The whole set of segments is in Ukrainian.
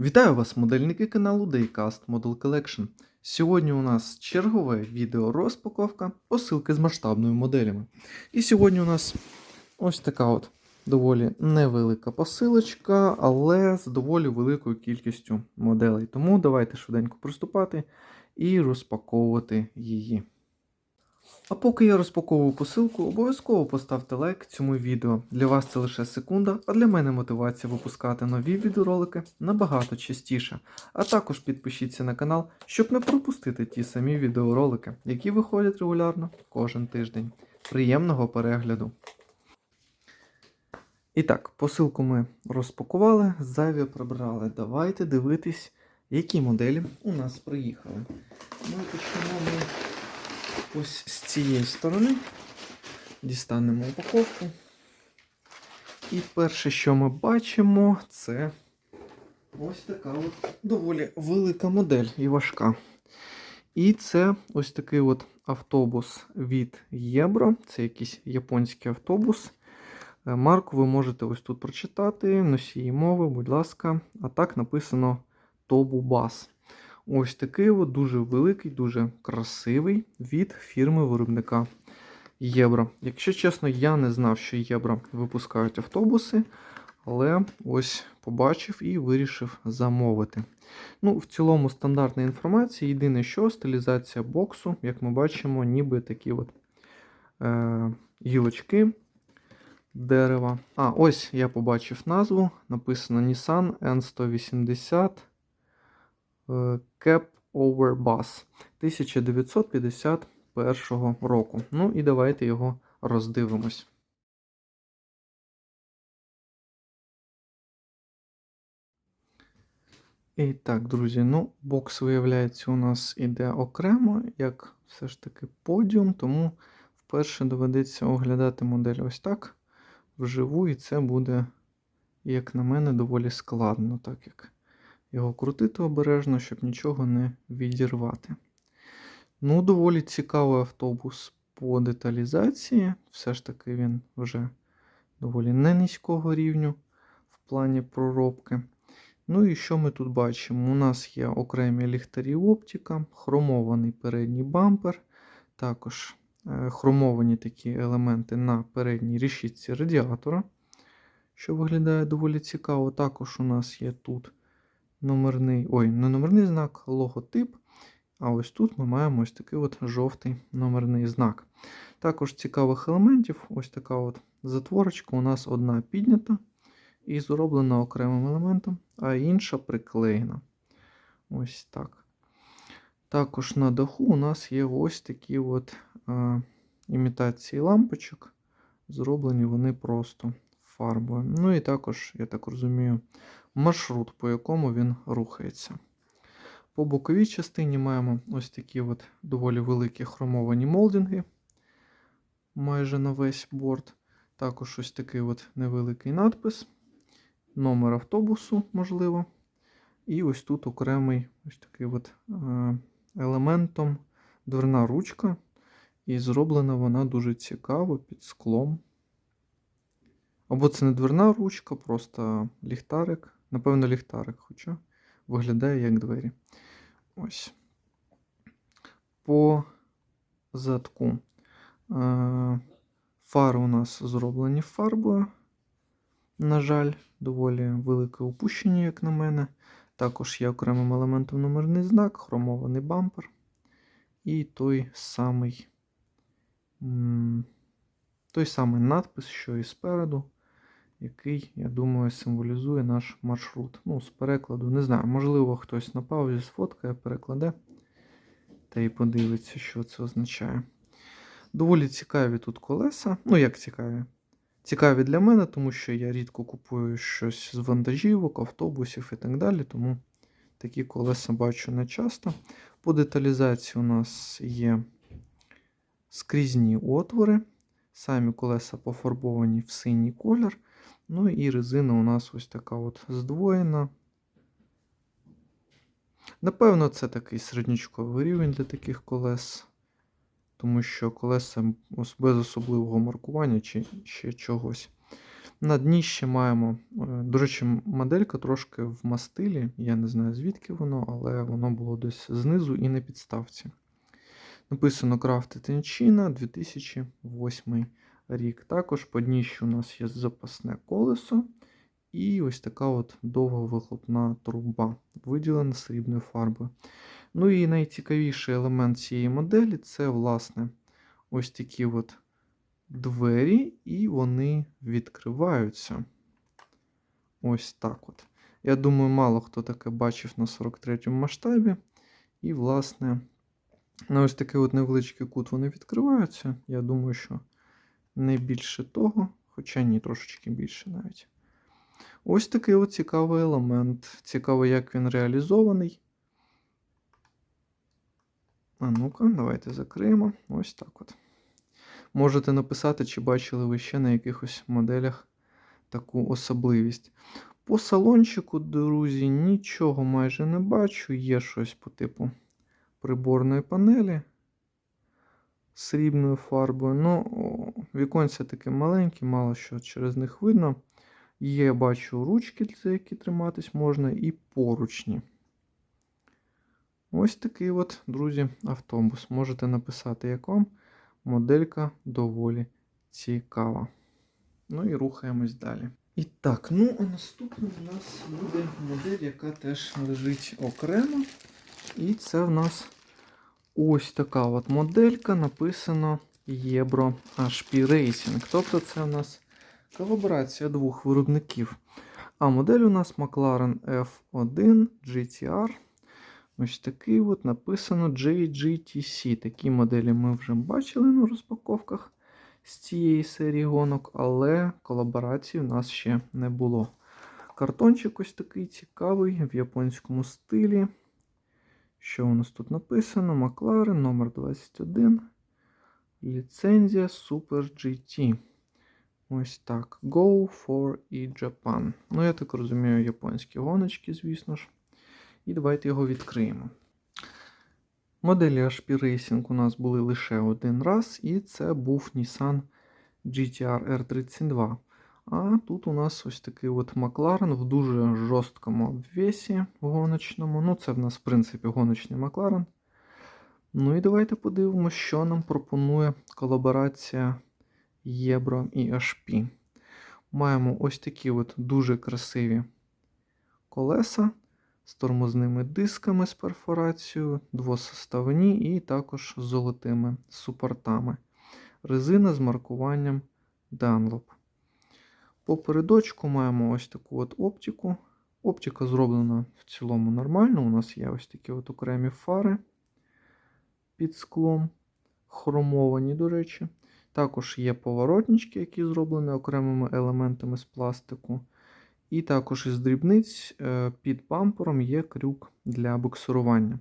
Вітаю вас, модельники каналу Daycast Model Collection. Сьогодні у нас чергове відео розпаковка посилки з масштабними моделями. І сьогодні у нас ось така от доволі невелика посилочка, але з доволі великою кількістю моделей. Тому давайте швиденько приступати і розпаковувати її. А поки я розпаковую посилку, обов'язково поставте лайк цьому відео. Для вас це лише секунда, а для мене мотивація випускати нові відеоролики набагато частіше. А також підпишіться на канал, щоб не пропустити ті самі відеоролики, які виходять регулярно кожен тиждень. Приємного перегляду! І так, посилку ми розпакували, зайві прибрали. Давайте дивитись, які моделі у нас приїхали. І почнемо ми ось з цієї сторони. Дістанемо упаковку. І перше, що ми бачимо, це ось така от доволі велика модель і важка. І це ось такий от автобус від Єбро. Це якийсь японський автобус. Е, Марку ви можете ось тут прочитати, носії мови, будь ласка. А так написано Тобу Бас. Ось такий от дуже великий, дуже красивий від фірми виробника Євро. Якщо чесно, я не знав, що Євро випускають автобуси, але ось побачив і вирішив замовити. Ну, В цілому стандартна інформація. Єдине, що стилізація боксу, як ми бачимо, ніби такі от е, гілочки дерева. А, ось я побачив назву. Написано Nissan N180. Cap Over Bus 1951 року. Ну і давайте його роздивимось. І так, друзі, ну, бокс, виявляється, у нас іде окремо, як все ж таки подіум, тому вперше доведеться оглядати модель ось так вживу, і це буде, як на мене, доволі складно, так як його крутити обережно, щоб нічого не відірвати. Ну, доволі цікавий автобус по деталізації. Все ж таки він вже доволі не низького рівню в плані проробки. Ну і що ми тут бачимо? У нас є окремі ліхтарі оптика, хромований передній бампер, також е, хромовані такі елементи на передній решітці радіатора, що виглядає доволі цікаво. Також у нас є тут номерний, ой, не номерний знак, логотип. А ось тут ми маємо ось такий от жовтий номерний знак. Також цікавих елементів, ось така от затворочка. У нас одна піднята і зроблена окремим елементом, а інша приклеєна. Ось так. Також на даху у нас є ось такі от е, імітації лампочок. Зроблені вони просто фарбою. Ну і також, я так розумію, маршрут, по якому він рухається. По боковій частині маємо ось такі от доволі великі хромовані молдинги майже на весь борт. Також ось такий от невеликий надпис, номер автобусу, можливо. І ось тут окремий ось такий от е, елементом дверна ручка. І зроблена вона дуже цікаво під склом. Або це не дверна ручка, просто ліхтарик. Напевно, ліхтарик, хоча виглядає як двері. Ось. По задку. Е, фари у нас зроблені фарбою. На жаль, доволі велике опущення, як на мене. Також є окремим елементом номерний знак, хромований бампер. І той самий той самий надпис, що і спереду який, я думаю, символізує наш маршрут. Ну, з перекладу, не знаю, можливо, хтось на паузі сфоткає, перекладе та й подивиться, що це означає. Доволі цікаві тут колеса. Ну, як цікаві? Цікаві для мене, тому що я рідко купую щось з вантажівок, автобусів і так далі. Тому такі колеса бачу не часто. По деталізації у нас є скрізні отвори. Самі колеса пофарбовані в синій колір. Ну і резина у нас ось така от здвоєна. Напевно, це такий середнячковий рівень для таких колес, тому що колеса без особливого маркування чи ще чогось. На дні ще маємо, е, до речі, моделька трошки в мастилі. Я не знаю звідки воно, але воно було десь знизу і на підставці. Написано Crafted in 2008 рік. Також по дніщу у нас є запасне колесо і ось така от довга вихлопна труба, виділена срібною фарбою. Ну і найцікавіший елемент цієї моделі це, власне, ось такі от двері, і вони відкриваються. Ось так от. Я думаю, мало хто таке бачив на 43-му масштабі. І, власне, на ось такий от невеличкий кут вони відкриваються. Я думаю, що не більше того, хоча ні, трошечки більше навіть. Ось такий от цікавий елемент. Цікаво, як він реалізований. А ну-ка, давайте закриємо. Ось так от. Можете написати, чи бачили ви ще на якихось моделях таку особливість. По салончику, друзі, нічого майже не бачу. Є щось по типу приборної панелі срібною фарбою. Ну, віконця такі маленькі, мало що через них видно. Є, бачу, ручки, за які триматись можна, і поручні. Ось такий от, друзі, автобус. Можете написати, як вам. Моделька доволі цікава. Ну і рухаємось далі. І так, ну а наступним у нас буде модель, яка теж лежить окремо. І це в нас ось така от моделька, написано Єбро HP Racing. Тобто це у нас колаборація двох виробників. А модель у нас McLaren F1 GTR. Ось такий от написано JGTC. Такі моделі ми вже бачили на розпаковках з цієї серії гонок, але колаборації в нас ще не було. Картончик ось такий цікавий в японському стилі. Що у нас тут написано? McLaren номер 21. Ліцензія Super GT. Ось так. Go for e Japan. Ну, я так розумію, японські гоночки, звісно ж. І давайте його відкриємо. Моделі HP Racing у нас були лише один раз, і це був Nissan GTR R32. А тут у нас ось такий от Макларен в дуже жорсткому обвесі гоночному. Ну, це в нас, в принципі, гоночний Макларен. Ну і давайте подивимося, що нам пропонує колаборація Єбро і HP. Маємо ось такі от дуже красиві колеса з тормозними дисками з перфорацією, двосоставні і також золотими супортами. Резина з маркуванням Dunlop. По передочку маємо ось таку от оптику. Оптика зроблена в цілому нормально. У нас є ось такі от окремі фари під склом, хромовані, до речі. Також є поворотнички, які зроблені окремими елементами з пластику. І також із дрібниць е, під бампером є крюк для буксирування.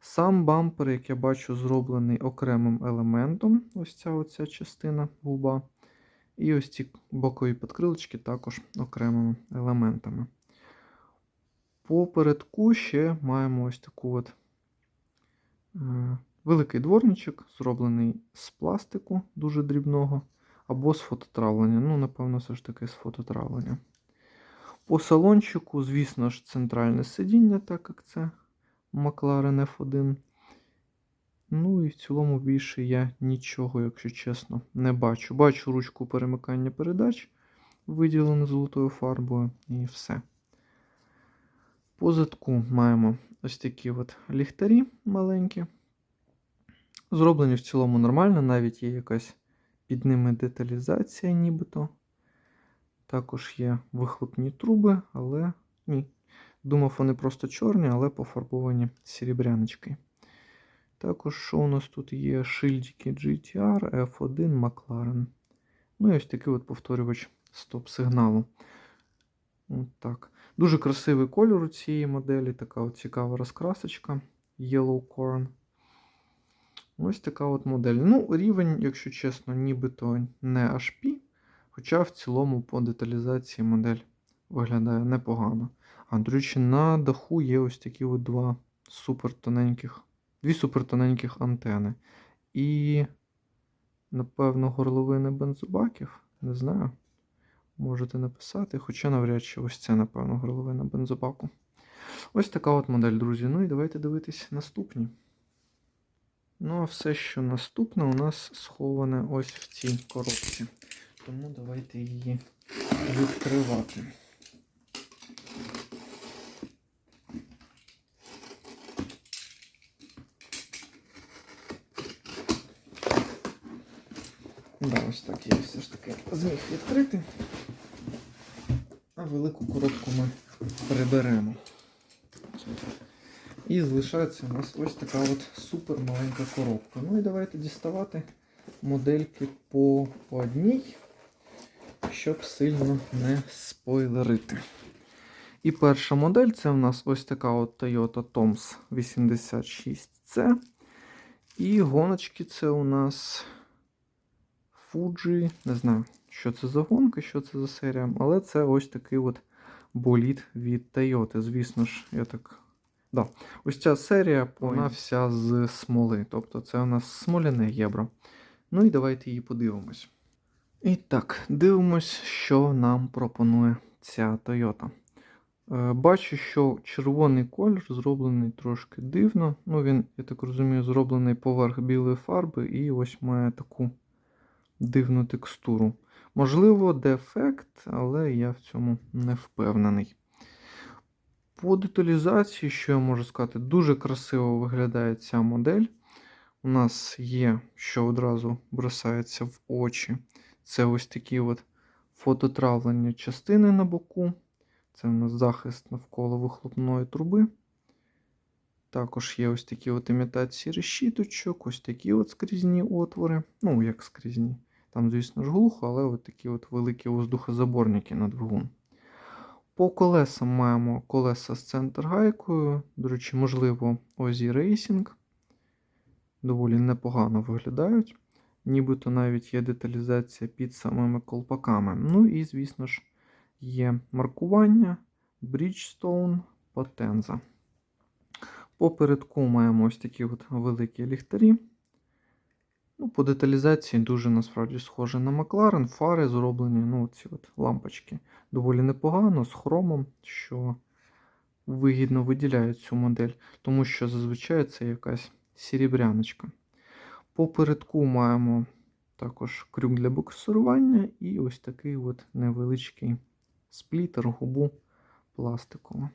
Сам бампер, як я бачу, зроблений окремим елементом. Ось ця оця частина губа. І ось ці бокові підкрилочки також окремими елементами. По передку ще маємо ось таку от е, великий дворничок, зроблений з пластику дуже дрібного, або з фототравлення. Ну, напевно, все ж таки з фототравлення. По салончику, звісно ж, центральне сидіння, так як це McLaren F1. Ну і в цілому більше я нічого, якщо чесно, не бачу. Бачу ручку перемикання передач, виділену золотою фарбою, і все. По задку маємо ось такі от ліхтарі маленькі. Зроблені в цілому нормально, навіть є якась під ними деталізація, нібито. Також є вихлопні труби, але ні. Думав, вони просто чорні, але пофарбовані серебряночки. Також, що у нас тут є шильдики GTR, F1 McLaren. Ну і ось такий от повторювач стоп-сигналу. Так. Дуже красивий кольор у цієї моделі, така от цікава розкрасочка Yellow Corn. Ось така от модель. Ну, рівень, якщо чесно, нібито не HP. Хоча в цілому по деталізації модель виглядає непогано. А, до речі, на даху є ось такі от два супертоненьких, дві супертоненьких антени. І, напевно, горловини бензобаків. Не знаю. можете написати, хоча навряд чи ось це, напевно, горловина бензобаку. Ось така от модель, друзі. Ну і давайте дивитись наступні. Ну, а все, що наступне, у нас сховане ось в цій коробці. Тому давайте її відкривати. Да, ось так я все ж таки зміг відкрити. А велику коробку ми приберемо. І залишається у нас ось така от супер маленька коробка. Ну і давайте діставати модельки по одній, щоб сильно не спойлерити. І перша модель це у нас ось така от Toyota Toms 86C. І гоночки це у нас Fuji. Не знаю, що це за гонка, що це за серія, але це ось такий от болід від Toyota. Звісно ж, я так. Да. Ось ця серія, вона вся з смоли. Тобто це у нас смоляне євро. Ну і давайте її подивимось. І так, дивимось, що нам пропонує ця Toyota. Е, Бачу, що червоний колір зроблений трошки дивно. Ну, він, я так розумію, зроблений поверх білої фарби і ось має таку дивну текстуру. Можливо, дефект, але я в цьому не впевнений. По деталізації, що я можу сказати, дуже красиво виглядає ця модель. У нас є, що одразу бросається в очі. Це ось такі от фототравлення частини на боку. Це у нас захист навколо вихлопної труби. Також є ось такі от імітації решіточок, ось такі от скрізні отвори. Ну, як скрізні. Там, звісно ж, глухо, але от такі от великі воздухозаборники на двигун. По колесам маємо колеса з центр-гайкою. До речі, можливо, Озі Racing. Доволі непогано виглядають. Нібито навіть є деталізація під самими колпаками. Ну і, звісно ж, є маркування Bridgestone Potenza. По передку маємо ось такі от великі ліхтарі. Ну, По деталізації дуже насправді схоже на Макларен. Фари зроблені, ну, ці от лампочки доволі непогано, з хромом, що вигідно виділяє цю модель, тому що зазвичай це якась сірібряночка. По передку маємо також крюк для буксирування і ось такий от невеличкий сплітер, губу пластикову.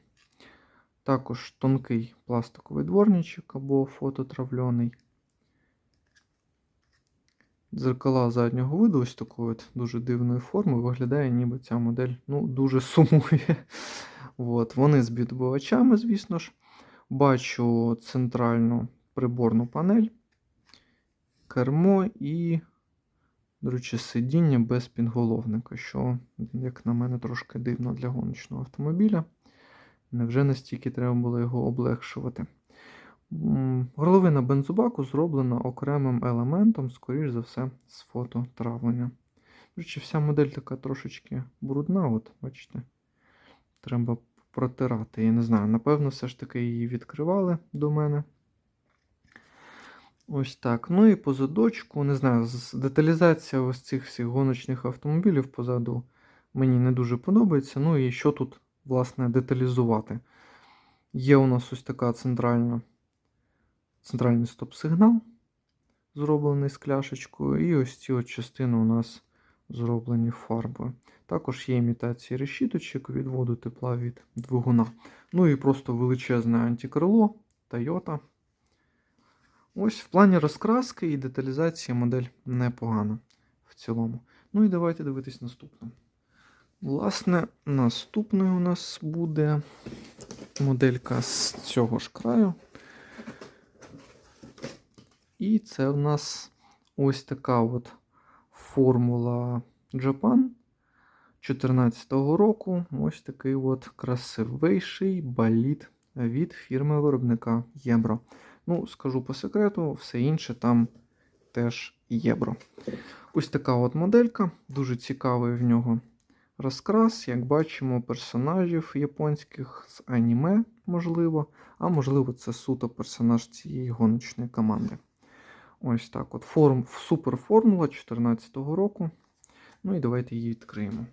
Також тонкий пластиковий дворничок або фототравльоний. Дзеркала заднього виду, ось такої от дуже дивної форми, виглядає, ніби ця модель ну, дуже сумує. От. Вони з відбивачами, звісно ж. Бачу центральну приборну панель, кермо і, до речі, сидіння без пінголовника, що, як на мене, трошки дивно для гоночного автомобіля. Невже настільки треба було його облегшувати? Горловина бензобаку зроблена окремим елементом, скоріш за все, з фототравлення. Речі, вся модель така трошечки брудна, от, бачите, треба протирати. Я не знаю, напевно, все ж таки її відкривали до мене. Ось так. Ну і по задочку, не знаю, деталізація ось цих всіх гоночних автомобілів позаду мені не дуже подобається. Ну і що тут, власне, деталізувати? Є у нас ось така центральна центральний стоп-сигнал, зроблений з кляшечкою, і ось ці от частини у нас зроблені фарбою. Також є імітації решіточок відводу тепла від двигуна. Ну і просто величезне антикрило Toyota. Ось в плані розкраски і деталізації модель непогана в цілому. Ну і давайте дивитись наступну. Власне, наступною у нас буде моделька з цього ж краю. І це в нас ось така от формула Japan 2014 року. Ось такий от красивейший баліт від фірми виробника Єбро. Ну, скажу по секрету, все інше там теж Єбро. Ось така от моделька, дуже цікавий в нього розкрас. Як бачимо, персонажів японських з аніме, можливо, а можливо, це суто персонаж цієї гоночної команди. Ось так от. Форм, Супер формула 2014 року. Ну і давайте її відкриємо.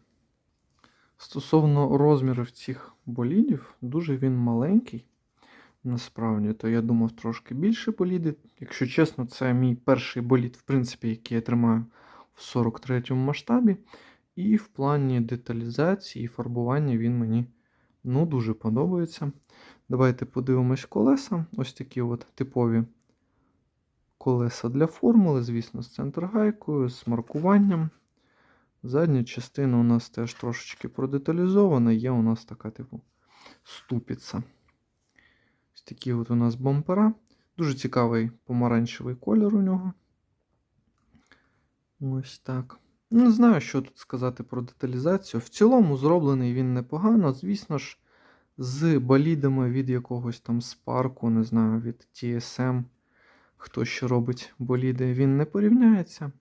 Стосовно розмірів цих болідів, дуже він маленький. Насправді, то я думав трошки більше боліди. Якщо чесно, це мій перший болід, в принципі, який я тримаю в 43-му масштабі. І в плані деталізації і фарбування він мені ну, дуже подобається. Давайте подивимось колеса. Ось такі от типові колеса для формули, звісно, з центргайкою, з маркуванням. Задня частина у нас теж трошечки продеталізована, є у нас така, типу, ступіця. Ось такі от у нас бампера. Дуже цікавий помаранчевий колір у нього. Ось так. Не знаю, що тут сказати про деталізацію. В цілому зроблений він непогано. Звісно ж, з болідами від якогось там спарку, не знаю, від TSM, хто ще робить боліди, він не порівняється.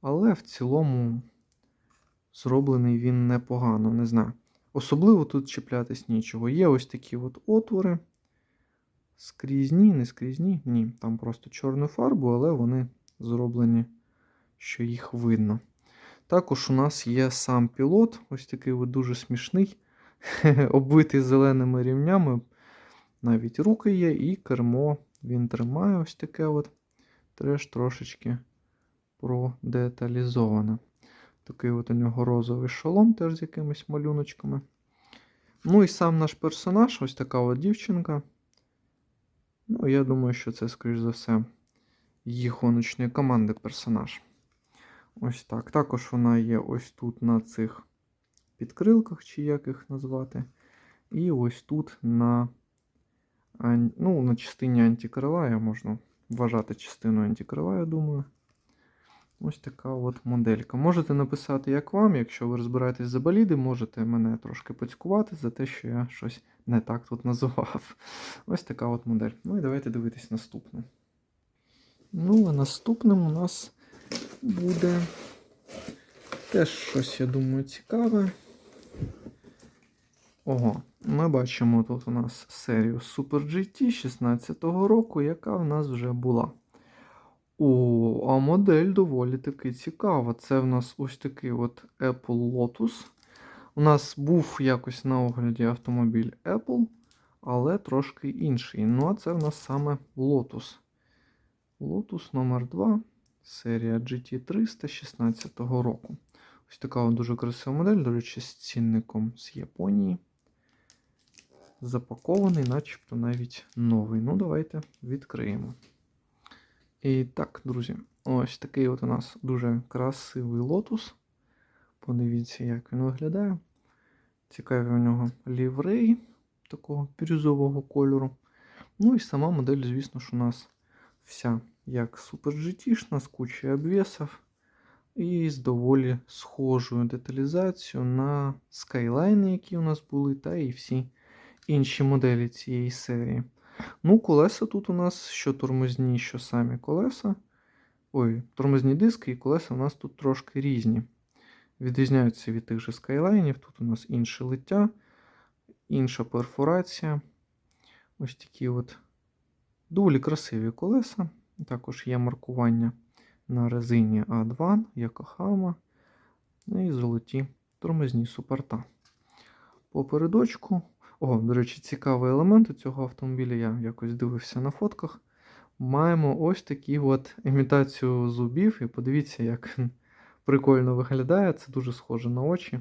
Але в цілому зроблений він непогано, не знаю. Особливо тут чіплятись нічого. Є ось такі от отвори. Скрізні, не скрізні. Ні, там просто чорну фарбу, але вони зроблені, що їх видно. Також у нас є сам пілот, ось такий от дуже смішний, оббитий зеленими рівнями. Навіть руки є, і кермо він тримає ось таке от. Теж трошечки продеталізоване. Такий от у нього розовий шолом, теж з якимись малюночками. Ну і сам наш персонаж, ось така от дівчинка. Ну, я думаю, що це, скоріш за все, її гоночної команди персонаж. Ось так. Також вона є ось тут на цих підкрилках, чи як їх назвати. І ось тут на ну, на частині антикрила, я можна вважати частиною антикрила, я думаю. Ось така от моделька. Можете написати, як вам, якщо ви розбираєтесь за боліди, можете мене трошки поцькувати за те, що я щось не так тут називав. Ось така от модель. Ну і давайте дивитись наступну. Ну, а наступним у нас буде теж щось, я думаю, цікаве. Ого, ми бачимо тут у нас серію Super GT 16-го року, яка в нас вже була. О, а модель доволі таки цікава. Це в нас ось такий от Apple Lotus. У нас був якось на огляді автомобіль Apple, але трошки інший. Ну, а це в нас саме Lotus. Lotus номер 2 серія GT300 16 року. Ось така дуже красива модель, до речі, з цінником з Японії. Запакований, начебто навіть новий. Ну, давайте відкриємо. І так, друзі, ось такий от у нас дуже красивий лотус. Подивіться, як він виглядає. Цікаві у нього ліврей такого бірюзового кольору. Ну і сама модель, звісно ж, у нас вся як Super GT, з кучою обвесів. І з доволі схожою деталізацією на Skyline, які у нас були, та і всі інші моделі цієї серії. Ну, колеса тут у нас що тормозні, що самі колеса. Ой, тормозні диски і колеса у нас тут трошки різні. Відрізняються від тих же скайлайнів. Тут у нас інше лиття, інша перфорація. Ось такі от доволі красиві колеса. Також є маркування на резині А2, Якохама. Ну і золоті тормозні супорта. Попередочку. О, до речі, цікавий елемент у цього автомобіля, я якось дивився на фотках. Маємо ось такі от імітацію зубів. І подивіться, як прикольно виглядає. Це дуже схоже на очі.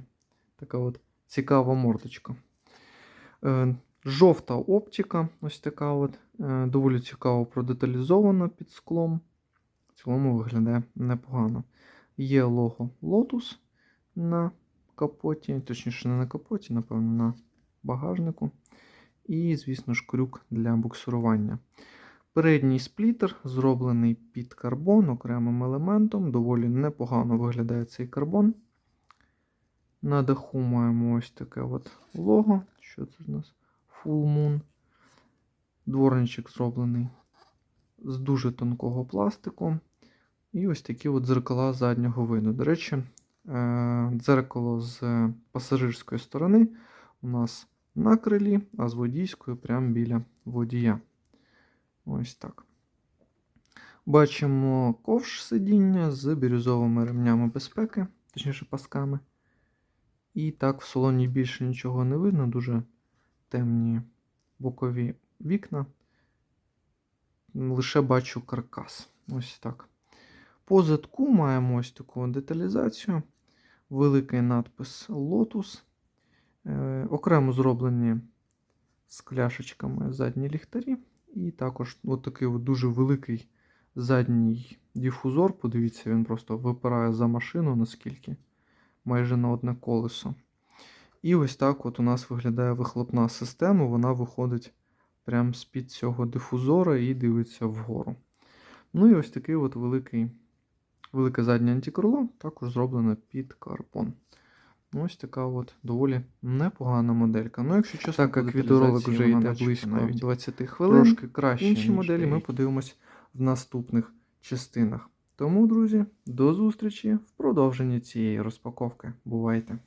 Така от цікава мордочка. Жовта оптика, ось така от, е, доволі цікаво продеталізована під склом. В цілому виглядає непогано. Є лого Lotus на капоті, точніше, не на капоті, напевно, на багажнику. І, звісно ж, крюк для буксирування. Передній сплітер зроблений під карбон окремим елементом. Доволі непогано виглядає цей карбон. На даху маємо ось таке от лого. Що це в нас? Full Moon. Дворничок зроблений з дуже тонкого пластику. І ось такі от дзеркала заднього виду. До речі, е, дзеркало з пасажирської сторони у нас на крилі, а з водійської прямо біля водія. Ось так. Бачимо ковш сидіння з бірюзовими ремнями безпеки, точніше пасками. І так, в салоні більше нічого не видно, дуже темні бокові вікна. Лише бачу каркас. Ось так. По задку маємо ось таку деталізацію. Великий надпис Lotus. Е, окремо зроблені з кляшечками задні ліхтарі. І також от такий от дуже великий задній дифузор. Подивіться, він просто випирає за машину, наскільки майже на одне колесо. І ось так от у нас виглядає вихлопна система. Вона виходить прямо з-під цього дифузора і дивиться вгору. Ну і ось такий от великий, велике заднє антикрило, також зроблене під карбон. Ну, Ось така от доволі непогана моделька. Ну, якщо чесно, Так як відеоролик вже йде близько навіть 20 хвилин, трошки краще. інші ніж моделі ми подивимось в наступних частинах. Тому, друзі, до зустрічі в продовженні цієї розпаковки. Бувайте!